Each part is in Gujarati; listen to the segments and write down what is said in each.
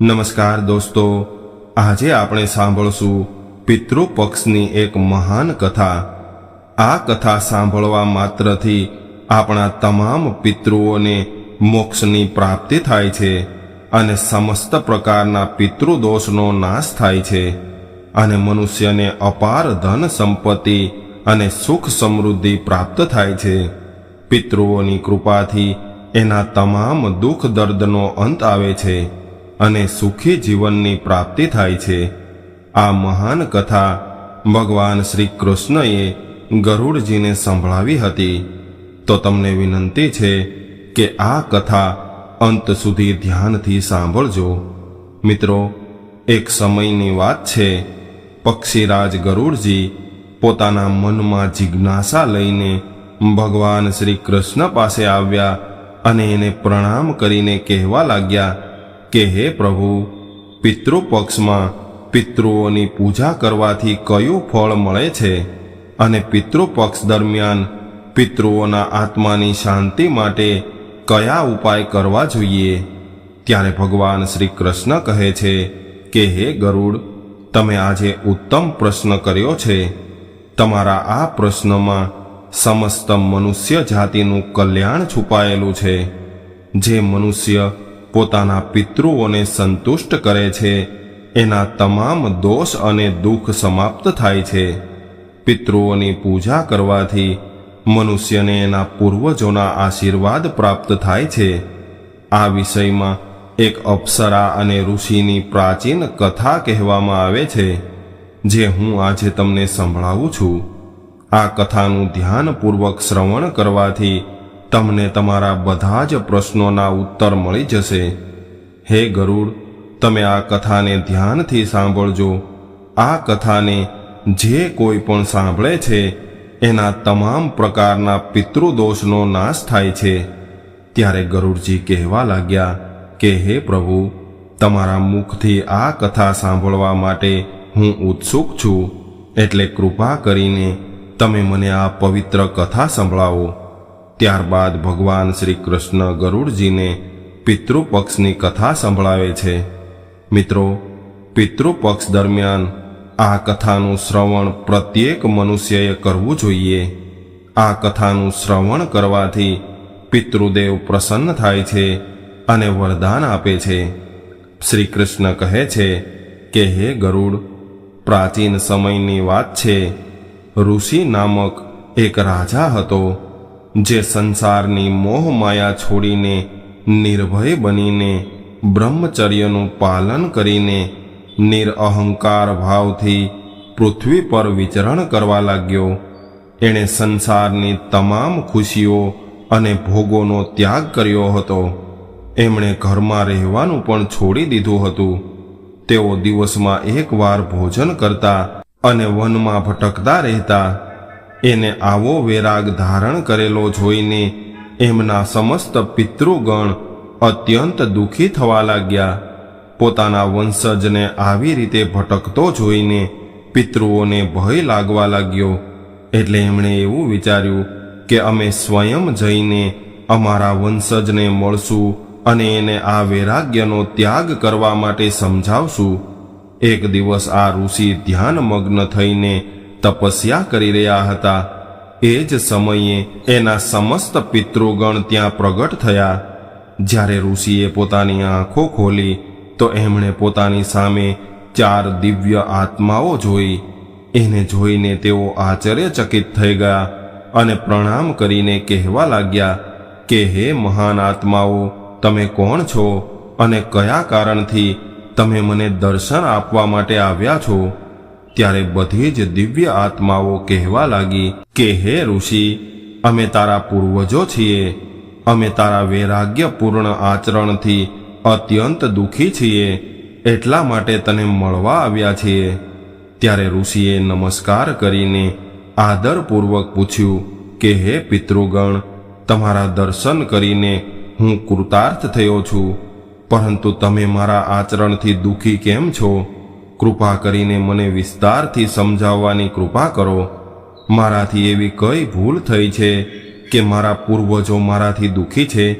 નમસ્કાર દોસ્તો, આજે આપણે સાંભળશું પિતૃ પક્ષની એક મહાન કથા. આ કથા સાંભળવા માત્રથી આપણા તમામ પિતૃઓને મોક્ષની પ્રાપ્તિ થાય છે અને સમસ્ત પ્રકારના પિતૃદોષનો નાશ થાય છે અને મનુષ્યને અપાર ધન સંપત્તિ અને સુખ સમૃદ્ધિ પ્રાપ્ત થાય છે. પિતૃઓની કૃપાથી એના તમામ દુઃખ દર્દનો અંત આવે છે. અને સુખી જીવનની પ્રાપ્તિ થાય છે. આ મહાન કથા ભગવાન શ્રી કૃષ્ણએ ગરુડજીને સંભળાવી હતી. તો તમને વિનંતી છે કે આ કથા અંત સુધી ધ્યાનથી સાંભળજો. મિત્રો, એક સમયની વાત છે. પક્ષીરાજ ગરુડજી પોતાના મનમાં જિજ્ઞાસા લઈને ભગવાન શ્રી કૃષ્ણ પાસે આવ્યા અને એને પ્રણામ કરીને કહેવા લાગ્યા કે હે પ્રભુ, પિતૃપક્ષમાં પિતૃઓની પૂજા કરવાથી કયું ફળ મળે છે? અને પિતૃપક્ષ દરમિયાન પિતૃઓના આત્માની શાંતિ માટે કયા ઉપાય કરવા જોઈએ? ત્યારે ભગવાન શ્રી કૃષ્ણ કહે છે કે, હે ગરુડ, તમે આજે ઉત્તમ પ્રશ્ન કર્યો છે. તમારા આ પ્રશ્નમાં સમસ્ત મનુષ્ય જાતિનું કલ્યાણ છુપાયેલું છે. જે મનુષ્ય પોતાના પિતૃઓને સંતુષ્ટ કરે છે. એના તમામ દોષ અને દુઃખ સમાપ્ત થાય છે. પિતૃઓની પૂજા કરવાથી મનુષ્યને એના પૂર્વજોના આશીર્વાદ પ્રાપ્ત થાય છે. આ વિષયમાં એક અપ્સરા અને ઋષિની પ્રાચીન કથા કહેવામાં આવે છે, જે હું આજે તમને સંભળાવું છું. આ કથાનું ધ્યાનપૂર્વક શ્રવણ કરવાથી તમને તમારા બધા જ પ્રશ્નોના ઉત્તર મળી જશે. હે ગરુડ, તમે આ કથાને ધ્યાનથી સાંભળજો. આ કથાને જે કોઈ પણ સાંભળે છે, એના તમામ પ્રકારના પિતૃદોષનો નાશ થાય છે. ત્યારે ગરુડજી કહેવા લાગ્યા કે, હે પ્રભુ, તમારા મુખથી આ કથા સાંભળવા માટે હું ઉત્સુક છું. એટલે કૃપા કરીને તમે મને આ પવિત્ર કથા સંભળાવો. ત્યારબાદ ભગવાન શ્રી કૃષ્ણ ગરુડજીને પિતૃપક્ષની કથા સંભળાવે છે. મિત્રો, પિતૃપક્ષ દરમિયાન આ કથાનું શ્રવણ પ્રત્યેક મનુષ્યએ કરવું જોઈએ. આ કથાનું શ્રવણ કરવાથી પિતૃદેવ પ્રસન્ન થાય છે અને વરદાન આપે છે. શ્રી કૃષ્ણ કહે છે કે, હે ગરુડ, પ્રાચીન સમયની વાત છે. ઋષિ નામક એક રાજા હતો. જે સંસારની મોહ માયા છોડીને નિર્ભય બનીને બ્રહ્મચર્યનું પાલન કરીને નિરઅહંકાર ભાવથી પૃથ્વી પર વિચરણ કરવા લાગ્યો. એણે સંસારની તમામ ખુશીઓ અને ભોગોનો ત્યાગ કર્યો હતો. એમણે ઘરમાં રહેવાનું પણ છોડી દીધું હતું. તેઓ દિવસમાં એકવાર ભોજન કરતા અને વનમાં ભટકતા રહેતા એને આવો વેરાગ ધારણ કરેલો જોઈને એમના સમસ્ત પિતૃગણ અત્યંત દુઃખી થવા લાગ્યા. પોતાના વંશજને આવી રીતે ભટકતો જોઈને પિતૃઓને ભય લાગવા લાગ્યો. એટલે એમણે એવું વિચાર્યું કે અમે સ્વયં જઈને અમારા વંશજને મળશું અને એને આ વૈરાગ્યનો ત્યાગ કરવા માટે સમજાવશું. એક દિવસ આ ઋષિ ધ્યાનમગ્ન થઈને તપસ્યા કરી રહ્યા હતા. એ જ સમયે એના સમસ્ત પિતૃગણ ત્યાં પ્રગટ થયા. જ્યારે ઋષિએ પોતાની આંખો ખોલી, તો એમણે પોતાની સામે ચાર દિવ્ય આત્માઓ જોઈ. એને જોઈને તેઓ આશ્ચર્યચકિત થઈ ગયા અને પ્રણામ કરીને કહેવા લાગ્યા કે, હે મહાન આત્માઓ, તમે કોણ છો અને કયા કારણથી તમે મને દર્શન આપવા માટે આવ્યા છો? ત્યારે બધી જ દિવ્ય આત્માઓ કહેવા લાગી કે, હે ઋષિ, અમે તારા પૂર્વજો છીએ. અમે તારા વૈરાગ્યપૂર્ણ આચરણથી અત્યંત દુઃખી છીએ. એટલા માટે તને મળવા આવ્યા છીએ. ત્યારે ઋષિએ નમસ્કાર કરીને આદરપૂર્વક પૂછ્યું કે, હે પિતૃગણ, તમારા દર્શન કરીને હું કૃતાર્થ થયો છું. પરંતુ તમે મારા આચરણથી દુઃખી કેમ છો? કૃપા કરીને મને વિસ્તારથી સમજાવવાની કૃપા કરો. મારાથી એવી કઈ ભૂલ થઈ છે કે મારા પૂર્વજો મારાથી દુઃખી છે?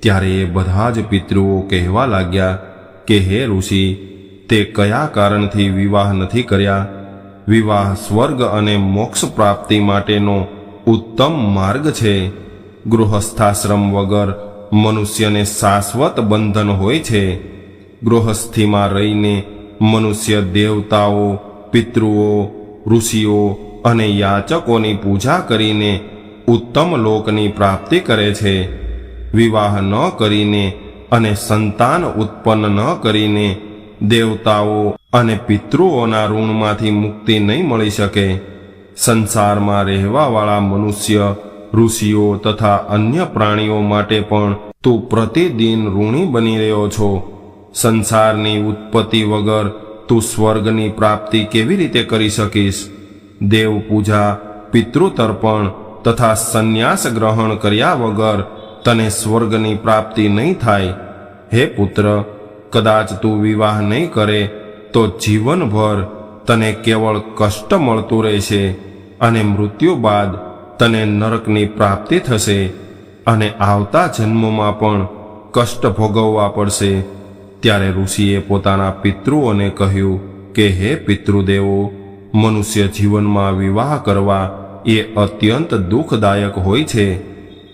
ત્યારે એ બધા જ પિતૃઓ કહેવા લાગ્યા કે, હે ઋષિ, તે કયા કારણથી વિવાહ નથી કર્યા? વિવાહ સ્વર્ગ અને મોક્ષ પ્રાપ્તિ માટેનો ઉત્તમ માર્ગ છે. ગૃહસ્થાશ્રમ વગર મનુષ્યને શાશ્વત બંધન હોય છે. ગૃહસ્થિમાં રહીને મનુષ્ય દેવતાઓ, પિતૃઓ, ઋષિઓ અને યાચકોની પૂજા કરીને ઉત્તમ લોકની પ્રાપ્તિ કરે છે. વિવાહ ન કરીને અને સંતાન ઉત્પન્ન ન કરીને દેવતાઓ અને પિતૃઓના ઋણમાંથી મુક્તિ નહીં મળી શકે. સંસારમાં રહેવાવાળા મનુષ્ય, ઋષિઓ તથા અન્ય પ્રાણીઓ માટે પણ તું પ્રતિદિન ઋણી બની રહ્યો છો. સંસારની ઉત્પત્તિ વગર તું સ્વર્ગની પ્રાપ્તિ કેવી રીતે કરી શકીશ? દેવ પૂજા પિતૃતર્પણ તથા સંન્યાસ ગ્રહણ કર્યા વગર તને સ્વર્ગની પ્રાપ્તિ નહીં થાય. હે પુત્ર, કદાચ તું વિવાહ નહીં કરે તો જીવનભર તને કેવળ કષ્ટ મળતું રહેશે અને મૃત્યુ બાદ તને નરકની પ્રાપ્તિ થશે અને આવતા જન્મમાં પણ કષ્ટ ભોગવવા પડશે. ત્યારે ઋષિએ પોતાના પિતૃઓને કહ્યું કે, હે પિતૃદેવો, મનુષ્ય જીવનમાં વિવાહ કરવા એ અત્યંત દુઃખદાયક હોય છે.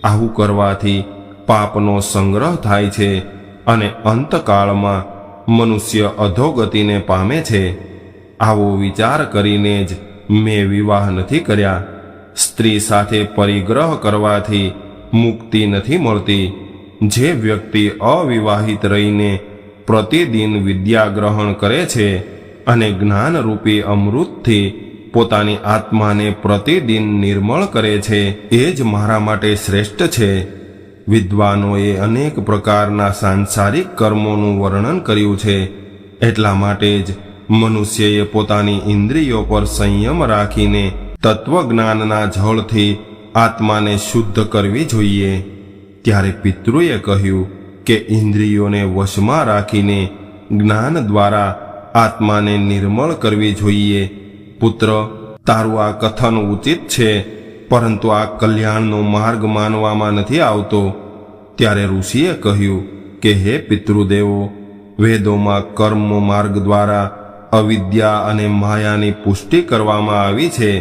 આવું કરવાથી પાપનો સંગ્રહ થાય છે અને અંતકાળમાં મનુષ્ય અધોગતિને પામે છે. આવો વિચાર કરીને જ મેં વિવાહ નથી કર્યા. સ્ત્રી સાથે પરિગ્રહ કરવાથી મુક્તિ નથી મળતી. જે વ્યક્તિ અવિવાહિત રહીને પ્રતિદિન વિદ્યા ગ્રહણ કરે છે અને જ્ઞાનરૂપી અમૃતથી પોતાની આત્માને પ્રતિદિન નિર્મળ કરે છે, એ જ મારા માટે શ્રેષ્ઠ છે. વિદ્વાનોએ અનેક પ્રકારના સાંસારિક કર્મોનું વર્ણન કર્યું છે, એટલા માટે જ મનુષ્યએ પોતાની ઇન્દ્રિયો પર સંયમ રાખીને તત્વજ્ઞાનના જળથી આત્માને શુદ્ધ કરવી જોઈએ. ત્યારે પિતૃએ કહ્યું કે ઇન્દ્રિયોને વશમાં રાખીને જ્ઞાન દ્વારા આત્માને નિર્મળ કરવી જોઈએ. પુત્ર, તારું આ કથન ઉચિત છે, પરંતુ આ કલ્યાણનો માર્ગ માનવામાં નથી આવતો. ત્યારે ઋષિએ કહ્યું કે, હે પિતૃદેવો, વેદોમાં કર્મ માર્ગ દ્વારા અવિદ્યા અને માયાની પુષ્ટિ કરવામાં આવી છે.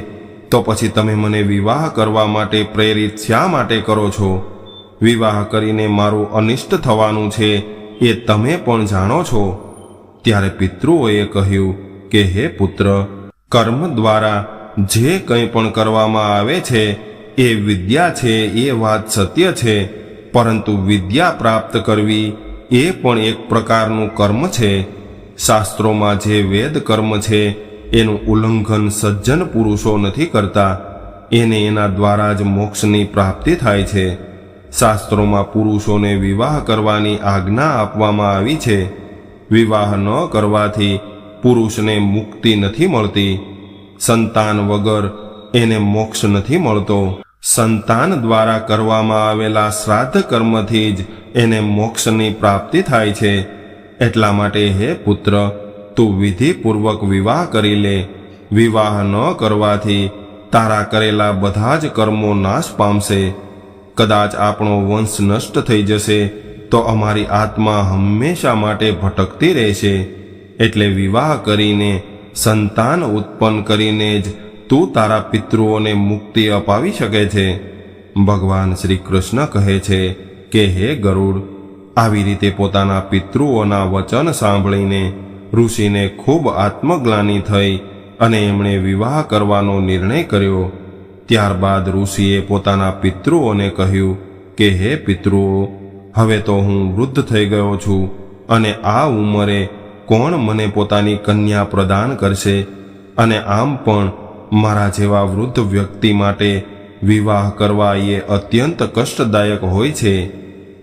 તો પછી તમે મને વિવાહ કરવા માટે પ્રેરિત શા માટે કરો છો? વિવાહ કરીને મારું અનિષ્ટ થવાનું છે એ તમે પણ જાણો છો. ત્યારે પિતૃઓએ કહ્યું કે, હે પુત્ર, કર્મ દ્વારા જે કંઈ પણ કરવામાં આવે છે, એ વિદ્યા છે, એ વાત સત્ય છે, પરંતુ વિદ્યા પ્રાપ્ત કરવી એ પણ એક પ્રકારનું કર્મ છે. શાસ્ત્રોમાં જે વેદ કર્મ છે, એનું ઉલ્લંઘન સજ્જન પુરુષો નથી કરતા. એને એના દ્વારા જ મોક્ષની પ્રાપ્તિ થાય છે. શાસ્ત્રોમાં પુરુષોને વિવાહ કરવાની આજ્ઞા આપવામાં આવી છે. વિવાહ ન કરવાથી પુરુષને મુક્તિ નથી મળતી. સંતાન વગર એને મોક્ષ નથી મળતો. સંતાન દ્વારા કરવામાં આવેલા શ્રાદ્ધ કર્મથી જ એને મોક્ષની પ્રાપ્તિ થાય છે. એટલા માટે હે પુત્ર, તું વિધિપૂર્વક વિવાહ કરી લે. વિવાહ ન કરવાથી તારા કરેલા બધા જ કર્મો નાશ પામશે. કદાચ આપણો વંશ નષ્ટ થઈ જશે, તો અમારી આત્મા હંમેશા માટે ભટકતી રહેશે. એટલે વિવાહ કરીને, સંતાન ઉત્પન્ન કરીને જ તું તારા પિતૃઓને મુક્તિ અપાવી શકે છે. ભગવાન શ્રી કૃષ્ણ કહે છે કે, હે ગરુડ, આવી રીતે પોતાના પિતૃઓના વચન સાંભળીને ઋષિને ખૂબ આત્મગ્લાની થઈ અને એમણે વિવાહ કરવાનો નિર્ણય કર્યો. ત્યારબાદ ઋષિએ પોતાના પિતૃઓને કહ્યું કે, હે પિતૃઓ, હવે તો હું વૃદ્ધ થઈ ગયો છું અને આ ઉંમરે કોણ મને પોતાની કન્યા પ્રદાન કરશે અને આમ પણ મારા જેવા વૃદ્ધ વ્યક્તિ માટે વિવાહ કરવા એ અત્યંત કષ્ટદાયક હોય છે?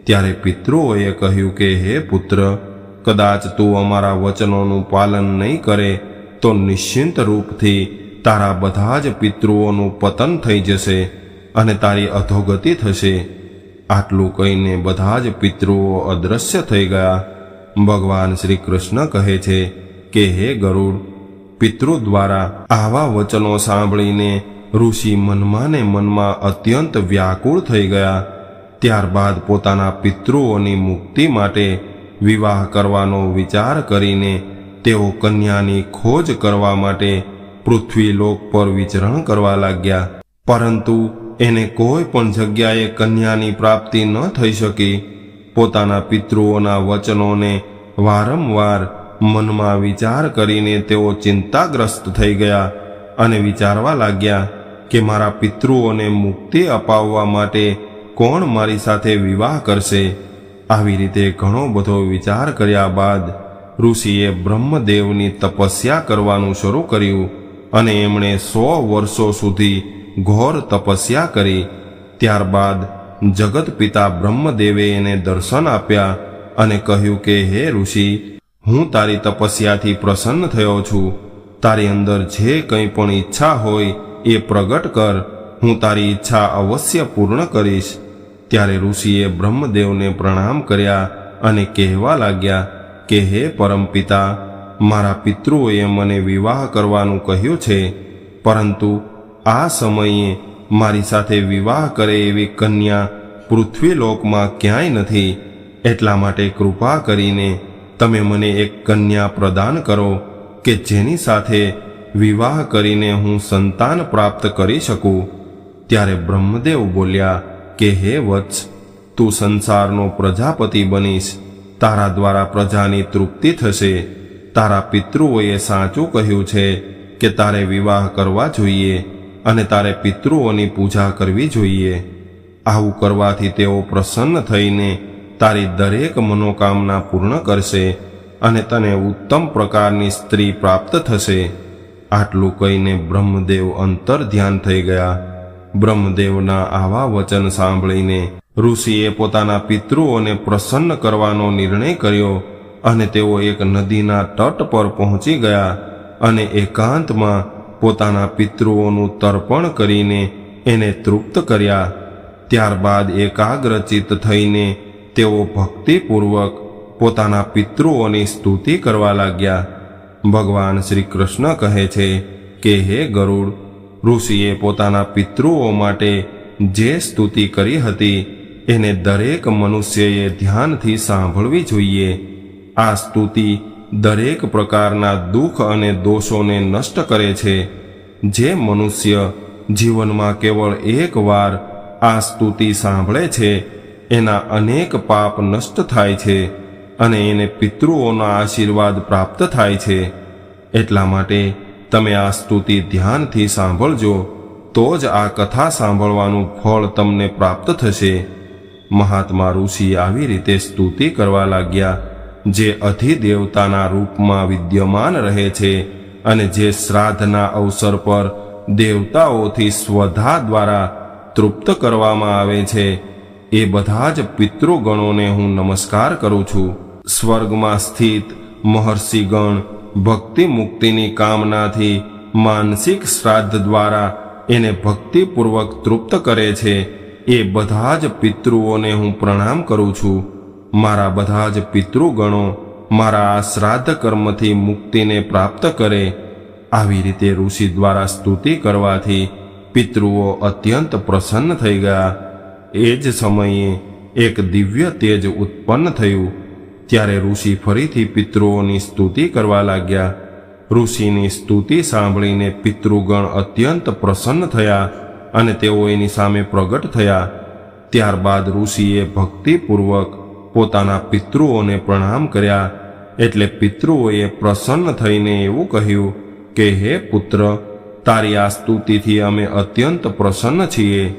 ત્યારે પિતૃઓએ કહ્યું કે, હે પુત્ર, કદાચ તું અમારા વચનોનું પાલન નહીં કરે તો નિશ્ચિંત રૂપથી તારા બધા જ પિતૃઓનું પતન થઈ જશે અને તારી અધોગતિ થશે. આટલું કહીને બધા જ પિતૃઓ અદૃશ્ય થઈ ગયા. ભગવાન શ્રી કૃષ્ણ કહે છે કે, હે ગરુડ, પિતૃ દ્વારા આવા વચનો સાંભળીને ઋષિ મનમાં ને મનમાં અત્યંત વ્યાકુળ થઈ ગયા. ત્યારબાદ પોતાના પિતૃઓની મુક્તિ માટે વિવાહ કરવાનો વિચાર કરીને તેઓ કન્યાની ખોજ કરવા માટે પૃથ્વી લોક પર વિચરણ કરવા લાગ્યા. પરંતુ એને કોઈ પણ જગ્યાએ કન્યાની પ્રાપ્તિ ન થઈ શકી. પોતાના પિતૃઓના વચનોને વારંવાર મનમાં વિચાર કરીને તેઓ ચિંતાગ્રસ્ત થઈ ગયા અને વિચારવા લાગ્યા કે મારા પિતૃઓને મુક્તિ અપાવવા માટે કોણ મારી સાથે વિવાહ કરશે. આવી રીતે ઘણો બધો વિચાર કર્યા બાદ ઋષિએ બ્રહ્મદેવની તપસ્યા કરવાનું શરૂ કર્યું. અને એમણે સો વર્ષો સુધી ઘોર તપસ્યા કરી. ત્યારબાદ જગત પિતા બ્રહ્મદેવે એને દર્શન આપ્યા અને કહ્યું કે, હે ઋષિ, હું તારી તપસ્યાથી પ્રસન્ન થયો છું. તારી અંદર જે કંઈ પણ ઈચ્છા હોય એ પ્રગટ કર. હું તારી ઈચ્છા અવશ્ય પૂર્ણ કરીશ. ત્યારે ઋષિએ બ્રહ્મદેવને પ્રણામ કર્યા અને કહેવા લાગ્યા કે, હે પરમપિતા મારા પિતૃઓએ મને વિવાહ કરવાનું કહ્યું છે, પરંતુ આ સમયે મારી સાથે વિવાહ કરે એવી કન્યા પૃથ્વીલોકમાં ક્યાંય નથી. એટલા માટે કૃપા કરીને તમે મને એક કન્યા પ્રદાન કરો કે જેની સાથે વિવાહ કરીને હું સંતાન પ્રાપ્ત કરી શકું. ત્યારે બ્રહ્મદેવ બોલ્યા, કે હે વત્સ, તું સંસારનો પ્રજાપતિ બનીશ. તારા દ્વારા પ્રજાની તૃપ્તિ થશે. તારા પિતૃઓએ સાચું કહ્યું છે કે તારે વિવાહ કરવા જોઈએ અને તારે પિતૃઓની પૂજા કરવી જોઈએ. આવું કરવાથી તેઓ પ્રસન્ન થઈને તારી દરેક મનોકામના પૂર્ણ કરશે અને તને ઉત્તમ પ્રકારની સ્ત્રી પ્રાપ્ત થશે. આટલું કહીને બ્રહ્મદેવ અંતર ધ્યાન થઈ ગયા. બ્રહ્મદેવના આવા વચન સાંભળીને ઋષિએ પોતાના પિતૃઓને પ્રસન્ન કરવાનો નિર્ણય કર્યો અને તેઓ એક નદીના તટ પર પહોંચી ગયા અને એકાંતમાં પોતાના પિતૃઓનું તર્પણ કરીને એને તૃપ્ત કર્યા. ત્યારબાદ એકાગ્રચિત થઈને તેઓ ભક્તિપૂર્વક પોતાના પિતૃઓની સ્તુતિ કરવા લાગ્યા. ભગવાન શ્રી કૃષ્ણ કહે છે કે, હે ગરુડ, ઋષિએ પોતાના પિતૃઓ માટે જે સ્તુતિ કરી હતી, એને દરેક મનુષ્યએ ધ્યાનથી સાંભળવી જોઈએ. આ સ્તુતિ દરેક પ્રકારના દુઃખ અને દોષોને નષ્ટ કરે છે. જે મનુષ્ય જીવનમાં કેવળ એક વાર આ સ્તુતિ સાંભળે છે, એના અનેક પાપ નષ્ટ થાય છે અને એને પિતૃઓના આશીર્વાદ પ્રાપ્ત થાય છે. એટલા માટે તમે આ સ્તુતિ ધ્યાનથી સાંભળજો, તો જ આ કથા સાંભળવાનું ફળ તમને પ્રાપ્ત થશે. મહાત્મા ઋષિ આવી રીતે સ્તુતિ કરવા લાગ્યા જે અધિદેવતાના રૂપમાં વિદ્યમાન રહે છે અને જે શ્રાદ્ધના અવસર પર દેવતાઓથી સ્વધા દ્વારા તૃપ્ત કરવામાં આવે છે, એ બધા જ પિતૃગણોને હું નમસ્કાર કરું છું. સ્વર્ગમાં સ્થિત મહર્ષિગણ ભક્તિ મુક્તિની કામનાથી માનસિક શ્રાદ્ધ દ્વારા એને ભક્તિપૂર્વક તૃપ્ત કરે છે, એ બધા જ પિતૃઓને હું પ્રણામ કરું છું. મારા બધા જ પિતૃગણો મારા આ શ્રાદ્ધ કર્મથી મુક્તિને પ્રાપ્ત કરે, આવી રીતે ઋષિ દ્વારા સ્તુતિ કરવાથી પિતૃઓ અત્યંત પ્રસન્ન થઈ ગયા. એ જ સમયે એક દિવ્ય તેજ ઉત્પન્ન થયું. ત્યારે ઋષિ ફરીથી પિતૃઓની સ્તુતિ કરવા લાગ્યા. ઋષિની સ્તુતિ સાંભળીને પિતૃગણ અત્યંત પ્રસન્ન થયા અને તેઓ એની સામે પ્રગટ થયા. ત્યારબાદ ઋષિએ ભક્તિપૂર્વક પોતાના પિતૃઓને પ્રણામ કર્યા એટલે પિતૃઓએ પ્રસન્ન થઈને એવું કહ્યું કે, હે પુત્ર, તારી આ સ્તુતિથી અમે અત્યંત પ્રસન્ન છીએ.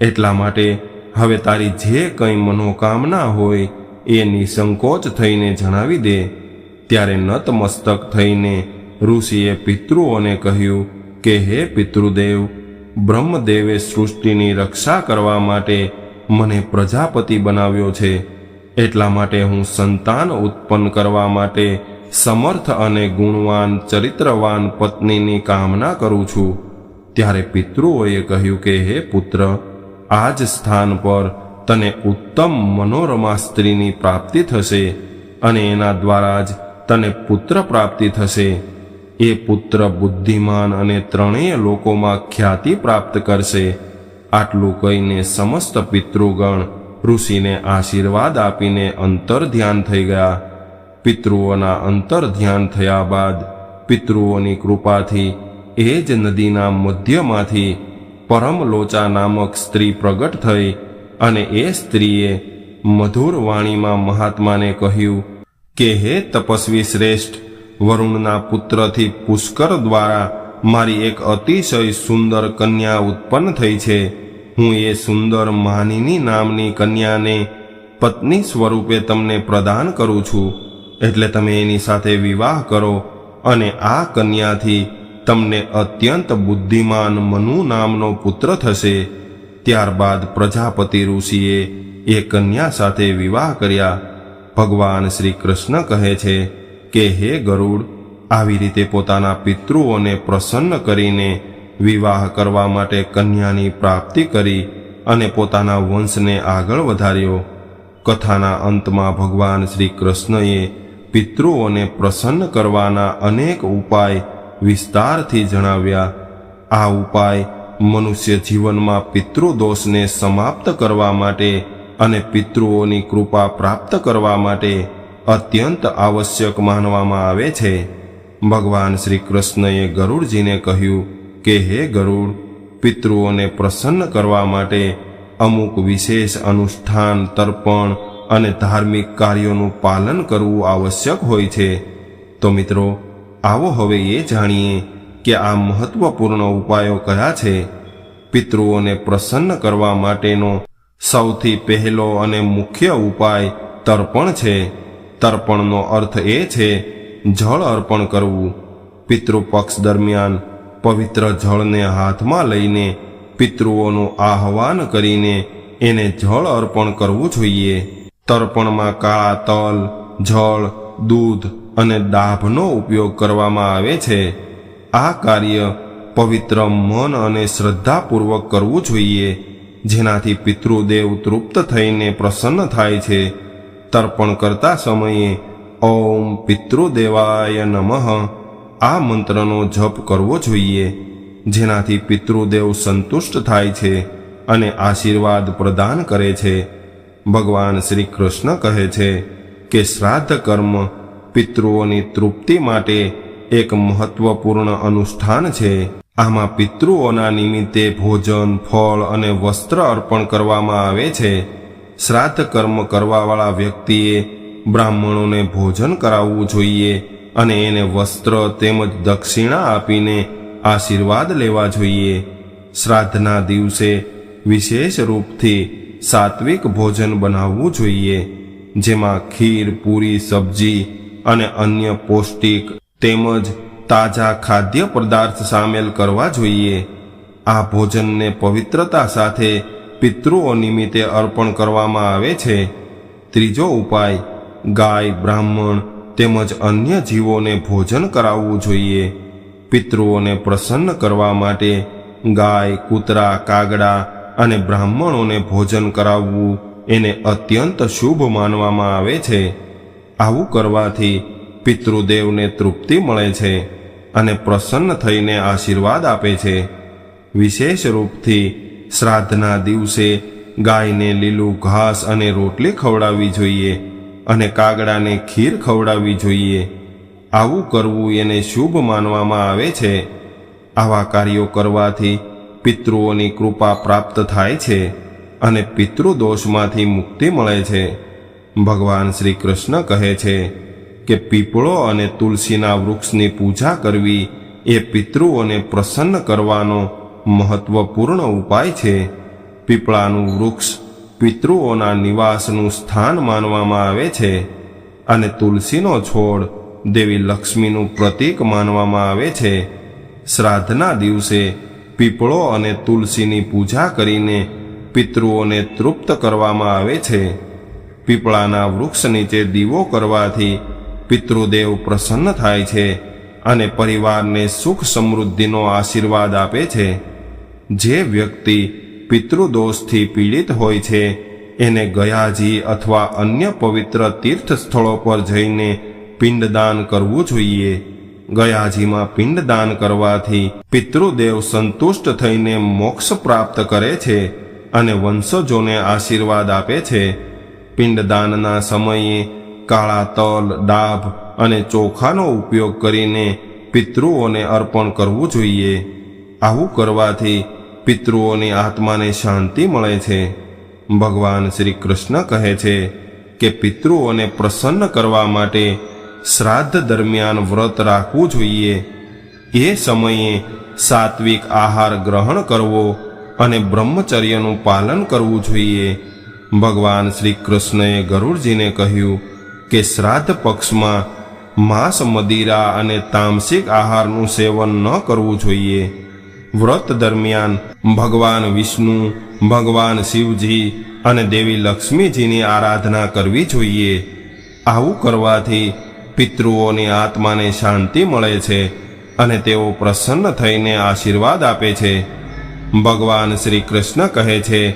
એટલા માટે હવે તારી જે કંઈ મનોકામના હોય એ નિસંકોચ થઈને જણાવી દે. ત્યારે નતમસ્તક થઈને ઋષિએ પિતૃઓને કહ્યું કે, હે પિતૃદેવ, બ્રહ્મદેવે સૃષ્ટિની રક્ષા કરવા માટે મને પ્રજાપતિ બનાવ્યો છે. એટલા માટે હું સંતાન ઉત્પન્ન કરવા માટે સમર્થ અને ગુણવાન, ચરિત્રવાન પત્નીની કામના કરું છું. ત્યારે પિતૃઓએ કહ્યું કે, હે પુત્ર આ જ સ્થાન પર તને ઉત્તમ મનોરમા સ્ત્રીની પ્રાપ્તિ થશે અને એના દ્વારા જ તને પુત્ર પ્રાપ્તિ થશે. એ પુત્ર બુદ્ધિમાન અને ત્રણેય લોકોમાં ખ્યાતિ પ્રાપ્ત કરશે. આટલું કહીને સમસ્ત પિતૃગણ ઋષિને આશીર્વાદ આપીને અંતર ધ્યાન થઈ ગયા. પિતૃઓના અંતર ધ્યાન થયા બાદ પિતૃઓની કૃપાથી એ જ નદીના મધ્યમાંથી પરમ લોચા નામક સ્ત્રી પ્રગટ થઈ અને એ સ્ત્રીએ મધુર વાણીમાં મહાત્માને કહ્યું, કે હે તપસ્વી શ્રેષ્ઠ, વરુણના પુત્રથી પુષ્કર દ્વારા મારી એક અતિશય સુંદર કન્યા ઉત્પન્ન થઈ છે. હું એ સુંદર માનીની નામની કન્યાને પત્ની સ્વરૂપે તમને પ્રદાન કરું છું. એટલે તમે એની સાથે વિવાહ કરો અને આ કન્યાથી તમને અત્યંત બુદ્ધિમાન મનુ નામનો પુત્ર થશે. ત્યારબાદ પ્રજાપતિ ઋષિએ એ કન્યા સાથે વિવાહ કર્યા. ભગવાન શ્રી કૃષ્ણ કહે છે કે, હે ગરુડ, આવી રીતે પોતાના પિતૃઓને પ્રસન્ન કરીને વિવાહ કરવા માટે કન્યાની પ્રાપ્તિ કરી અને પોતાના વંશને આગળ વધાર્યો. કથાના અંતમાં ભગવાન શ્રી કૃષ્ણએ પિતૃઓને પ્રસન્ન કરવાના અનેક ઉપાય વિસ્તારથી જણાવ્યા. આ ઉપાય મનુષ્ય જીવનમાં પિતૃદોષને સમાપ્ત કરવા માટે અને પિતૃઓની કૃપા પ્રાપ્ત કરવા માટે અત્યંત આવશ્યક માનવામાં આવે છે. ભગવાન શ્રી કૃષ્ણએ ગરુડજીને કહ્યું કે હે ગરુડ, પિતૃઓને પ્રસન્ન કરવા માટે અમુક વિશેષ અનુષ્ઠાન, તર્પણ અને ધાર્મિક કાર્યોનું પાલન કરવું આવશ્યક હોય છે. તો મિત્રો, આવો હવે એ જાણીએ કે આ મહત્વપૂર્ણ ઉપાયો કયા છે. પિતૃઓને પ્રસન્ન કરવા માટેનો સૌથી પહેલો અને મુખ્ય ઉપાય તર્પણ છે. તર્પણનો અર્થ એ છે, જળ અર્પણ કરવું. પિતૃપક્ષ દરમિયાન પવિત્ર જળને હાથમાં લઈને પિતૃઓનું આહવાન કરીને એને જળ અર્પણ કરવું જોઈએ. તર્પણમાં કાળા તલ, જળ, દૂધ અને દાભનો ઉપયોગ કરવામાં આવે છે. આ કાર્ય પવિત્ર મન અને શ્રદ્ધાપૂર્વક કરવું જોઈએ, જેનાથી પિતૃદેવ તૃપ્ત થઈને પ્રસન્ન થાય છે. તર્પણ કરતા સમયે ઓમ પિતૃદેવાય નમઃ. આ મંત્રનો જપ કરવો જોઈએ, જેનાથી પિતૃદેવ સંતુષ્ટ થાય છે અને આશીર્વાદ પ્રદાન કરે છે. ભગવાન શ્રી કૃષ્ણ કહે છે કે શ્રાદ્ધ કર્મ પિતૃઓની તૃપ્તિ માટે એક મહત્વપૂર્ણ અનુષ્ઠાન છે. આમાં પિતૃઓના નિમિત્તે ભોજન, ફળ અને વસ્ત્ર અર્પણ કરવામાં આવે છે. શ્રાદ્ધ કર્મ કરવાવાળા વ્યક્તિએ બ્રાહ્મણોને ભોજન કરાવવું જોઈએ અને એને વસ્ત્ર તેમજ દક્ષિણા આપીને આશીર્વાદ લેવા જોઈએ. શ્રાદ્ધના દિવસે વિશેષ રૂપથી સાત્વિક ભોજન બનાવવું જોઈએ, જેમાં ખીર, પૂરી, સબ્જી અને અન્ય પૌષ્ટિક તેમજ તાજા ખાદ્ય પદાર્થ સામેલ કરવા જોઈએ. આ ભોજનને પવિત્રતા સાથે પિતૃઓ નિમિત્તે અર્પણ કરવામાં આવે છે. ત્રીજો ઉપાય, ગાય, બ્રાહ્મણ તેમજ અન્ય જીવોને ભોજન કરાવવું જોઈએ. પિતૃઓને પ્રસન્ન કરવા માટે ગાય, કૂતરા, કાગડા અને બ્રાહ્મણોને ભોજન કરાવવું એને અત્યંત શુભ માનવામાં આવે છે. આવું કરવાથી પિતૃદેવને તૃપ્તિ મળે છે અને પ્રસન્ન થઈને આશીર્વાદ આપે છે. વિશેષ રૂપથી શ્રાદ્ધના દિવસે ગાયને લીલું ઘાસ અને રોટલી ખવડાવવી જોઈએ. અને કાગડાને ખીર ખવડાવવી જોઈએ. આવું કરવું એને શુભ માનવામાં આવે છે. આવા કાર્યો કરવાથી પિતૃઓની કૃપા પ્રાપ્ત થાય છે અને પિતૃદોષમાંથી મુક્તિ મળે છે. ભગવાન શ્રી કૃષ્ણ કહે છે કે પીપળો અને તુલસીના વૃક્ષની પૂજા કરવી એ પિતૃઓને પ્રસન્ન કરવાનો મહત્વપૂર્ણ ઉપાય છે. પીપળાનું વૃક્ષ પિતૃઓના નિવાસનું સ્થાન માનવામાં આવે છે અને તુલસીનો છોડ દેવી લક્ષ્મીનું પ્રતીક માનવામાં આવે છે. શ્રાદ્ધના દિવસે પીપળો અને તુલસીની પૂજા કરીને પિતૃઓને તૃપ્ત કરવામાં આવે છે. પીપળાના વૃક્ષ નીચે દીવો કરવાથી પિતૃદેવ પ્રસન્ન થાય છે અને પરિવારને સુખ સમૃદ્ધિનો આશીર્વાદ આપે છે. જે વ્યક્તિ પિતૃદોષથી પીડિત હોય છે. એને ગયાજી અથવા અન્ય પવિત્ર તીર્થ સ્થળો પર જઈને પિંડદાન કરવું જોઈએ. ગયાજીમાં પિંડદાન કરવાથી પિતૃદેવ સંતુષ્ટ થઈને મોક્ષ પ્રાપ્ત કરે છે અને વંશજોને આશીર્વાદ આપે છે. પિંડદાનના સમયે કાળા તલ, ડાભ અને ચોખાનો ઉપયોગ કરીને પિતૃઓને અર્પણ કરવું જોઈએ. આવું કરવાથી પિતૃઓની આત્માને શાંતિ મળે છે. ભગવાન શ્રી કૃષ્ણ કહે છે કે પિતૃઓને પ્રસન્ન કરવા માટે શ્રાદ્ધ દરમિયાન વ્રત રાખવું જોઈએ. એ સમયે સાત્વિક આહાર ગ્રહણ કરવો અને બ્રહ્મચર્યનું પાલન કરવું જોઈએ. ભગવાન શ્રી કૃષ્ણએ ગરુડજીને કહ્યું કે શ્રાદ્ધ પક્ષમાં માંસ, મદિરા અને તામસિક આહારનું સેવન ન કરવું જોઈએ. વ્રત દરમિયાન ભગવાન વિષ્ણુ, ભગવાન શિવજી અને દેવી લક્ષ્મીજીની આરાધના કરવી જોઈએ. આવું કરવાથી પિતૃઓની આત્માને શાંતિ મળે છે અને તેઓ પ્રસન્ન થઈને આશીર્વાદ આપે છે. ભગવાન શ્રી કૃષ્ણ કહે છે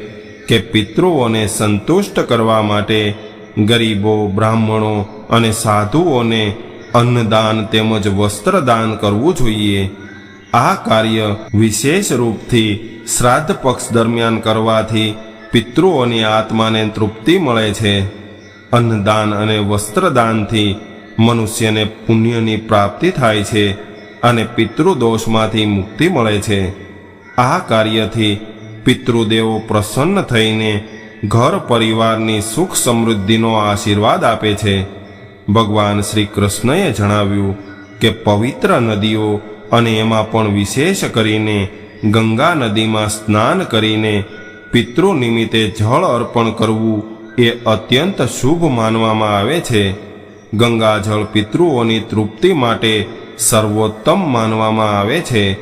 કે પિતૃઓને સંતુષ્ટ કરવા માટે ગરીબો, બ્રાહ્મણો અને સાધુઓને અન્નદાન તેમજ વસ્ત્રદાન કરવું જોઈએ. આ કાર્ય વિશેષ રૂપથી શ્રાદ્ધ પક્ષ દરમિયાન કરવાથી પિતૃઓની આત્માને તૃપ્તિ મળે છે. અન્નદાન અને વસ્ત્રદાનથી મનુષ્યને પુણ્યની પ્રાપ્તિ થાય છે અને પિતૃદોષમાંથી મુક્તિ મળે છે. આ કાર્યથી પિતૃદેવો પ્રસન્ન થઈને ઘર પરિવારની સુખ સમૃદ્ધિનો આશીર્વાદ આપે છે. ભગવાન શ્રી કૃષ્ણએ જણાવ્યું કે પવિત્ર નદીઓ અને એમાં પણ વિશેષ કરીને ગંગા નદીમાં સ્નાન કરીને પિતૃ નિમિત્તે જળ અર્પણ કરવું એ અત્યંત શુભ માનવામાં આવે છે. ગંગાજળ પિતૃઓની તૃપ્તિ માટે સર્વોત્તમ માનવામાં આવે છે.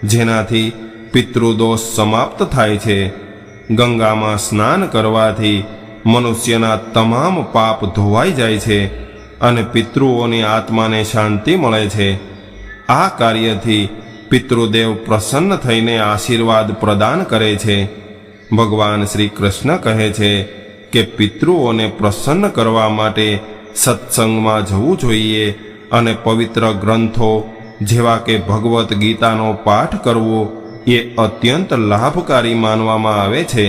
જેનાથી પિતૃદોષ સમાપ્ત થાય છે. ગંગામાં સ્નાન કરવાથી મનુષ્યના તમામ પાપ ધોવાઈ જાય છે અને પિતૃઓની આત્માને શાંતિ મળે છે. આ કાર્યથી પિતૃદેવ પ્રસન્ન થઈને આશીર્વાદ પ્રદાન કરે છે. ભગવાન શ્રી કૃષ્ણ કહે છે કે પિતૃઓને પ્રસન્ન કરવા માટે સત્સંગમાં જવું જોઈએ અને પવિત્ર ગ્રંથો જેવા કે ભગવદ્ ગીતાનો પાઠ કરવો એ અત્યંત લાભકારી માનવામાં આવે છે.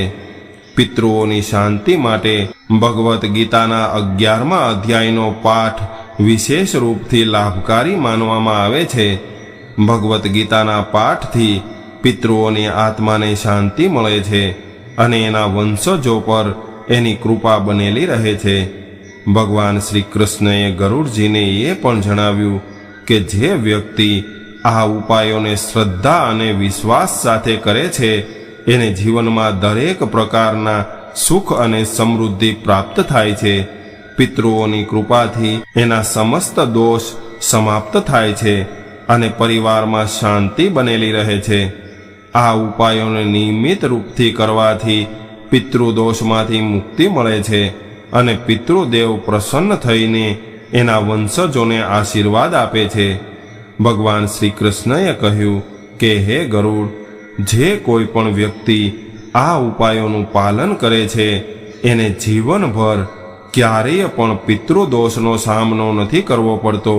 પિતૃઓની શાંતિ માટે ભગવદ્ ગીતાના અગિયારમા અધ્યાયનો પાઠ વિશેષ રૂપથી લાભકારી માનવામાં આવે છે. ભગવદ્ ગીતાના પાઠથી પિતૃઓની આત્માને શાંતિ મળે છે અને એના વંશજો પર એની કૃપા બનેલી રહે છે. ભગવાન શ્રી કૃષ્ણએ ગરુડજીને એ પણ જણાવ્યું કે જે વ્યક્તિ આ ઉપાયોને શ્રદ્ધા અને વિશ્વાસ સાથે કરે છે, એને જીવનમાં દરેક પ્રકારના સુખ અને સમૃદ્ધિ પ્રાપ્ત થાય છે. પિતૃઓની કૃપાથી એના સમસ્ત દોષ સમાપ્ત થાય છે અને પરિવારમાં શાંતિ બનેલી રહે છે. આ ઉપાયોને નિયમિત રૂપથી કરવાથી પિતૃદોષમાંથી મુક્તિ મળે છે અને પિતૃદેવ પ્રસન્ન થઈને એના વંશજોને આશીર્વાદ આપે છે. ભગવાન શ્રી કૃષ્ણએ કહ્યું કે, હે ગરુડ, જે કોઈ પણ વ્યક્તિ આ ઉપાયોનું પાલન કરે છે, એને જીવનભર ક્યારેય પણ પિતૃદોષનો સામનો નથી કરવો પડતો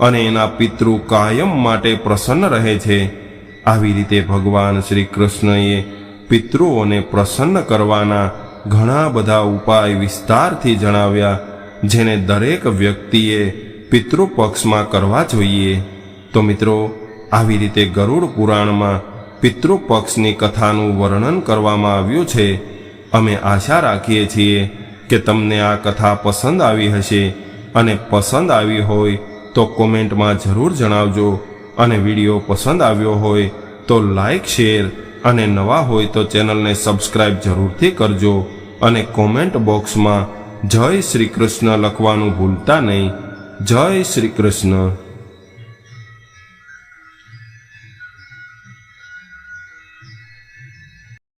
અને એના પિતૃ કાયમ માટે પ્રસન્ન રહે છે. આવી રીતે ભગવાન શ્રી કૃષ્ણએ પિતૃઓને પ્રસન્ન કરવાના ઘણા બધા ઉપાય વિસ્તારથી જણાવ્યા, જેને દરેક વ્યક્તિએ પિતૃપક્ષમાં કરવા જોઈએ. તો મિત્રો, આવી રીતે ગરુડ પુરાણમાં પિતૃપક્ષની કથાનું વર્ણન કરવામાં આવ્યું છે. અમે આશા રાખીએ છીએ કે તમને આ કથા પસંદ આવી હશે અને પસંદ આવી હોય તો કોમેન્ટમાં જરૂર જણાવજો અને વીડિયો પસંદ આવ્યો હોય તો લાઈક, શેર અને નવા હોય તો ચેનલને સબસ્ક્રાઇબ જરૂરથી કરજો અને કોમેન્ટ બોક્સમાં જય શ્રી કૃષ્ણ લખવાનું ભૂલતા નહીં. જય શ્રી કૃષ્ણ.